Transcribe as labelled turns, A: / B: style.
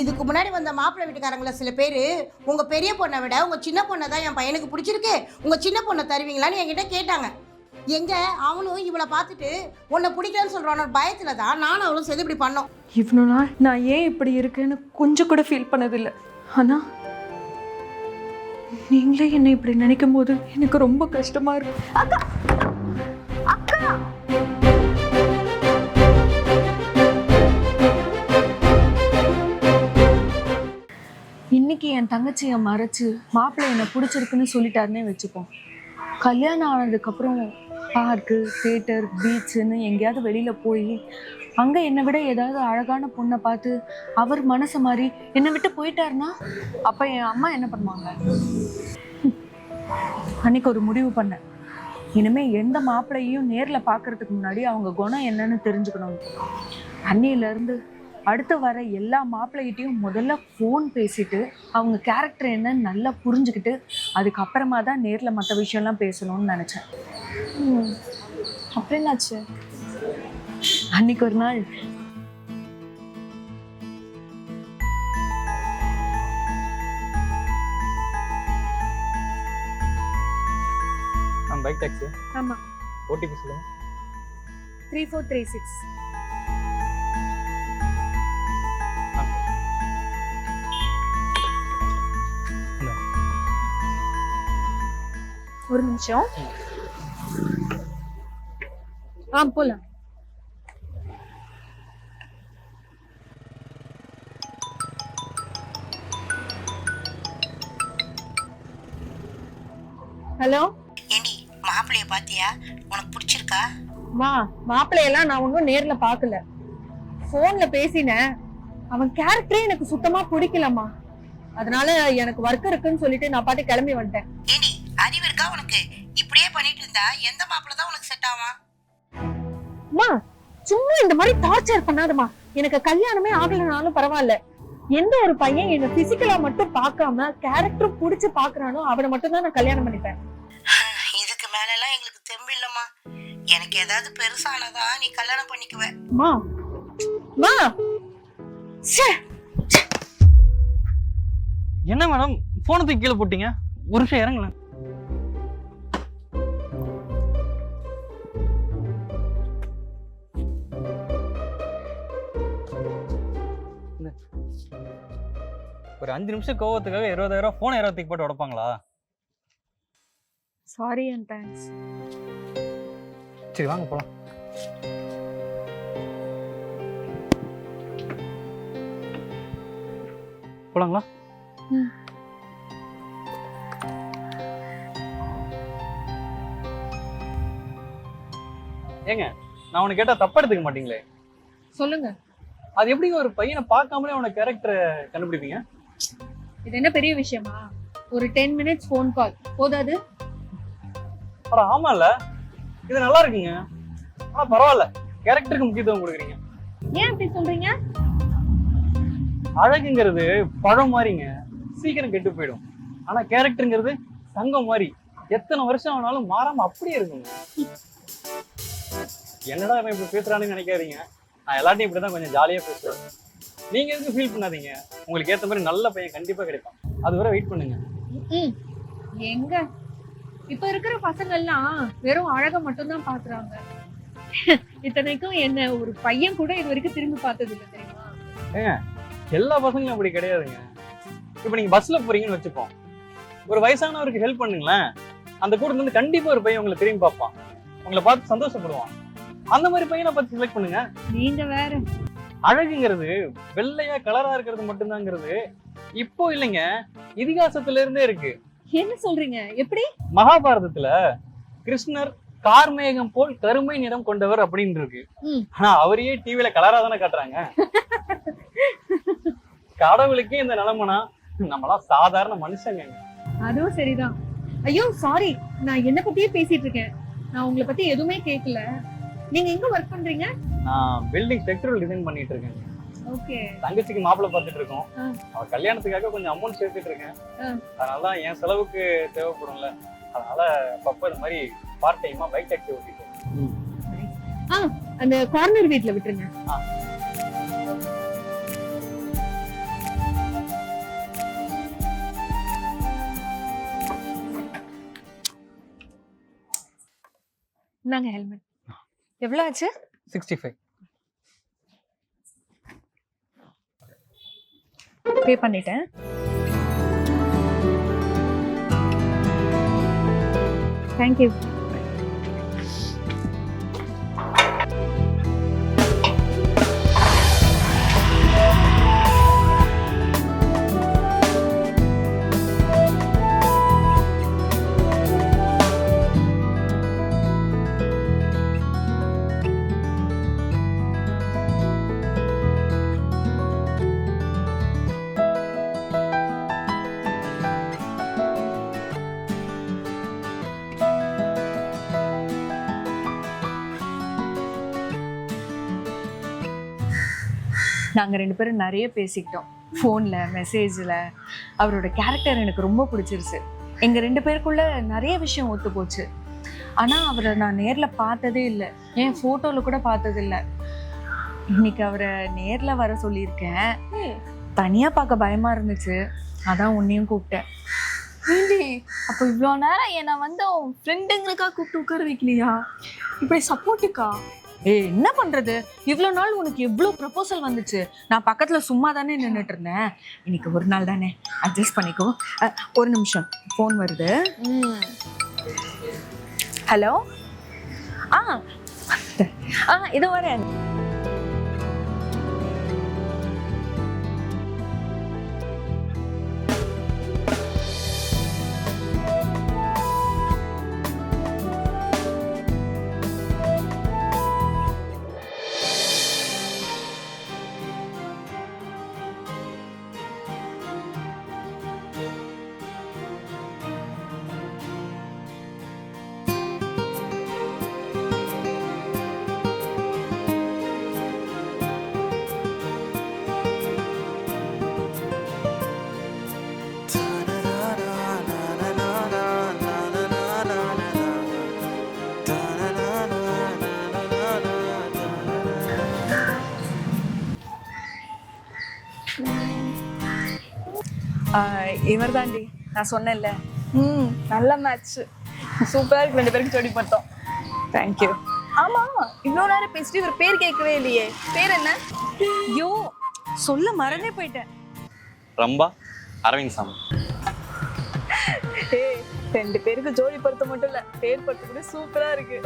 A: இதுக்கு முன்னாடி வந்த மாப்பிள்ளை வீட்டுக்காரங்கள சில பேர் உங்கள் பெரிய பொண்ணை விட உங்கள் சின்ன பொண்ணை தான் என் பையனுக்கு பிடிச்சிருக்கு. உங்கள் சின்ன பொண்ணை தருவீங்களான்னு என்கிட்ட கேட்டாங்க. எங்கே? அவனும் இவளை பார்த்துட்டு உன்னை பிடிக்கலன்னு சொல்றான பயத்தில் தான் நானும் அவளும் சேர்ந்து இப்படி பண்ணோம்.
B: இவ்வளோ நாள் நான் ஏன் இப்படி இருக்கேன்னு கொஞ்சம் கூட ஃபீல் பண்ணதில்லை. ஆனால் நீங்களே என்னை இப்படி நினைக்கும் போது எனக்கு ரொம்ப கஷ்டமா இருக்கு. அன்னைக்கு என் தங்கச்சியை மறைச்சு மாப்பிள்ளை என்னை பிடிச்சிருக்குன்னு சொல்லிட்டாருன்னே வச்சுப்போம். கல்யாணம் ஆனதுக்கப்புறம் பார்க்கு தேட்டர் பீச்சுன்னு எங்கேயாவது வெளியில் போய் அங்கே என்னை விட ஏதாவது அழகான பொண்ணை பார்த்து அவர் மனசை மாதிரி என்னை விட்டு போயிட்டாருன்னா அப்போ என் அம்மா என்ன பண்ணுவாங்க? அன்னைக்கு ஒரு முடிவு பண்ணேன். இனிமேல் எந்த மாப்பிள்ளையும் நேரில் பார்க்கறதுக்கு முன்னாடி அவங்க குணம் என்னன்னு தெரிஞ்சுக்கணும். அன்னையிலேருந்து அடுத்து வர எல்லா மாப்பிள்ளைகிட்டையும் முதல்ல ஃபோன் பேசிட்டு அவங்க கேரக்டர் என்னன்னு நல்லா புரிஞ்சுக்கிட்டு அதுக்கப்புறமா தான் நேரில் மற்ற விஷயம்லாம் பேசணும்னு நினச்சேன்.
C: அப்புறம் என்னாச்சு?
B: அன்னைக்கு ஒரு நாள்.
D: பைக் டாக்ஸி
C: ஆமாம்
D: ஓடிபி சொல்லுங்க.
C: த்ரீ ஃபோர் த்ரீ சிக்ஸ் ஒரு நிமிஷம். ஆ போலாம் ஹலோ?
A: ஏண்டி மாப்பிள்ளைய பாத்தியா? உனக்கு பிடிச்சிருக்கா?
C: மா மாப்பிள்ளையெல்லாம் நான் ஒன்றும் நேர்ல பார்க்கல ஃபோன்ல பேசினேன். அவன் கேரக்டரே எனக்கு சுத்தமா பிடிக்கலம்மா. அதனால எனக்கு ஒர்க் இருக்குன்னு சொல்லிட்டு நான் பாட்டு கிளம்பி வந்துட்டேன்.
A: ஏண்டி அறிவு இருக்கா உனக்கு? இப்படியே பண்ணிட்டு இருந்தா எந்த மாப்பிள்ளை தான் உனக்கு செட் ஆவான்?
C: அம்மா சும்மா இந்த மாதிரி டார்ச்சர் பண்ணாதம்மா. எனக்கு கல்யாணமே ஆகலைனாலும் பரவாயில்ல. எந்த ஒரு பையன் என்ன பிசிக்கலா மட்டும் பார்க்காம கேரக்டர் புடிச்சு பாக்குறானோ அவனை மட்டும் தான் நான் கல்யாணம் பண்ணிப்பேன்.
A: இதுக்கு மேலலாம் எங்களுக்கு தெம்பு இல்லம்மா. எனக்கு ஏதாவது பெருசானதா நீ கல்யாணம் பண்ணிக்குவ.
C: அம்மா அம்மா ச்சே
D: என்ன மேடம் போனை தூக்கி கீழே போட்டீங்க? ஒரு நிமிஷம் இறங்கல ஒரு அஞ்சு நிமிஷம் கோவத்துக்காக இருபதாயிரம் போனை யாராவது தூக்கி போட்டு உடப்பாங்களா?
C: சாரி அண்ட் தேங்க்ஸ்
D: சரி வாங்க போலாம். போலாங்களா. ஏங்க நான் உனக்கு கேட்டா தப்பா எடுத்துக்க மாட்டீங்களே?
C: சொல்லுங்க.
D: அது எப்படிங்க ஒரு பையனை பார்க்காமலே அவன கேரக்டரை கண்டுபிடிப்பீங்க?
C: இது என்ன பெரிய விஷயமா? ஒரு டென் மினிட்ஸ் ஃபோன் கால் போதாது
D: அட ஆமால இது நல்லா இருக்குங்க. ஆனா பரவாயில்ல கேரக்டருக்கு முக்கியத்துவம் கொடுக்குறீங்க.
C: ஏன் அப்படி சொல்றீங்க?
D: அழகுங்கிறது பழம் மாதிரிங்க சீக்கிரம் கெட்டு போயிடும். ஆனா கேரக்டருங்கிறது தங்கம் மாதிரி எத்தனை வருஷம் ஆனாலும் மாறாம அப்படியே இருக்குங்க என்னடா இவன் இப்படி பேசுறான்னு நினைக்காதீங்க. நான் எல்லாத்தையும் இப்படிதான் கொஞ்சம் ஜாலியா பேசுவேன். நீங்க எதுக்கு ஃபீல் பண்ணாதீங்க. உங்களுக்கு ஏத்த மாதிரி நல்ல பையன் கண்டிப்பா கிடைப்பான். அது வரை வெயிட் பண்ணுங்க.
C: எங்க? இப்ப இருக்கிற பசங்கள்லாம் வெறும் அழக மட்டும் தான் பாக்குறாங்க. இத்தனைக்கும் என்ன ஒரு பையன் கூட இது வரைக்கும் திரும்பி பார்த்தது இல்லை தெரியுமா?
D: எல்லா பசங்களும் அப்படி கிடையாதுங்க. இப்போ நீங்க பஸ்ல போறீங்கன்னு வச்சுப்போம். ஒரு வயசானவருக்கு ஹெல்ப் பண்ணுங்களேன். அந்த கூட்டத்துல இருந்து கண்டிப்பா ஒரு பையன் உங்களை திரும்பி பார்ப்பான். உங்களை பார்த்து சந்தோஷப்படுவான். அந்த மாதிரி பையனை பார்த்து செலக்ட் பண்ணுங்க.
C: நீங்க வேற.
D: அழகுங்கிறது வெள்ளையா கலரா இருக்கிறது மட்டும்தாங்கிறது இப்போ இல்லைங்க. இதிகாசத்துல இருந்தே இருக்கு.
C: என்ன சொல்றீங்க? எப்படி?
D: மகாபாரதத்துல கிருஷ்ணர் கார்மேகம் போல் கருமை நிறம் கொண்டவர் அப்படின்னு இருக்கு. ஆனா அவரையே டிவில கலரா தானே காட்டுறாங்க. கடவுளுக்கே இந்த நிலைமைனா நம்மளாம் சாதாரண மனுஷங்க.
C: அதுவும் சரிதான். ஐயோ சாரி நான் என்ன பத்தியே பேசிட்டு இருக்கேன். நான் உங்களை பத்தி எதுவுமே கேட்கல நீங்க எங்க ஒர்க் பண்றீங்க?
D: நான் பில்டிங் ஸ்ட்ரக்சரல் டிசைன் பண்ணிட்டு இருக்கேன்
C: ஓகே
D: தங்கச்சிக்கு மாப்பிள்ள பார்த்துட்டு இருக்கோம். அவ கல்யாணத்துக்காக கொஞ்சம் அமௌண்ட் சேர்த்துட்டு இருக்கேன். அதனால என் செலவுக்கு தேவைப்படும்ல. அதனால அப்பப்ப இந்த மாதிரி பார்ட் டைமா பைக் டாக்ஸி ஓட்டிட்டு ஆ
C: அந்த கார்னர் வீட்ல விட்டுருங்க.
B: நாங்க ஹெல்மெட் எவ்வளோ ஆச்சு
D: சிக்ஸ்டி ஃபைவ்
B: பே பண்ணிட்டேன் தேங்க்யூ நாங்கள் ரெண்டு பேரும் நிறைய பேசிக்கிட்டோம். ஃபோனில் மெசேஜில் அவரோட கேரக்டர் எனக்கு ரொம்ப பிடிச்சிருச்சு. எங்கள் ரெண்டு பேருக்குள்ள நிறைய விஷயம் ஒத்து போச்சு. ஆனால் அவரை நான் நேரில் பார்த்ததே இல்லை. ஏன் ஃபோட்டோவில் கூட பார்த்தது இல்லை. இன்னைக்கு அவரை நேரில் வர சொல்லியிருக்கேன். தனியாக பார்க்க பயமாக இருந்துச்சு. அதான் உன்னையும் கூப்பிட்டேன்.
E: ஏண்டி அப்போ இவ்வளோ நேரம் என்னை வந்து உன் ஃப்ரெண்டுங்களுக்காக கூப்பிட்டு உட்கார வைக்கலையா? இப்படி சப்போர்ட்டுக்கா
B: ஏய் என்ன பண்றது? இவ்வளோ நாள் உனக்கு எவ்வளோ ப்ரப்போசல் வந்துச்சு. நான் பக்கத்துல சும்மா தானே நின்றுட்டு இருந்தேன் இன்னைக்கு ஒரு நாள் தானே? அட்ஜஸ்ட் பண்ணிக்கோ. அ, ஒரு நிமிஷம். ஃபோன் வருது. ஹலோ ஆ ஆ இது வரேன். இவர் தாண்டி நான் சொன்னேன்ல.
E: ம் நல்ல மேட்ச் சூப்பராக இருக்கு ரெண்டு பேருக்கு ஜோடி பார்த்தோம்
B: தேங்க்யூ
E: ஆமா இவ்வளோ நேரம் பேசிட்டு இவர் பேர் கேட்கவே இல்லையே. பேர் என்ன?
B: ஐயோ சொல்ல மறந்தே போயிட்டேன்.
D: ரம்பா அரவிந்த் சாமி
E: ஏய் ரெண்டு பேருக்கு ஜோடி பொருத்த மட்டும் இல்ல பேர் பொருத்த கூட சூப்பரா இருக்கு.